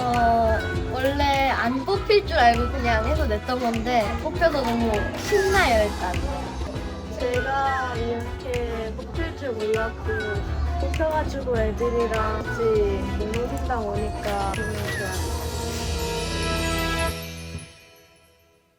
어, 원래 안 뽑힐 줄 알고 그냥 해서 냈던 건데 뽑혀서 너무 신나요 일단. 제가 이렇게 뽑힐 줄 몰랐고 뽑혀가지고 애들이랑 같이 농구팀당 오니까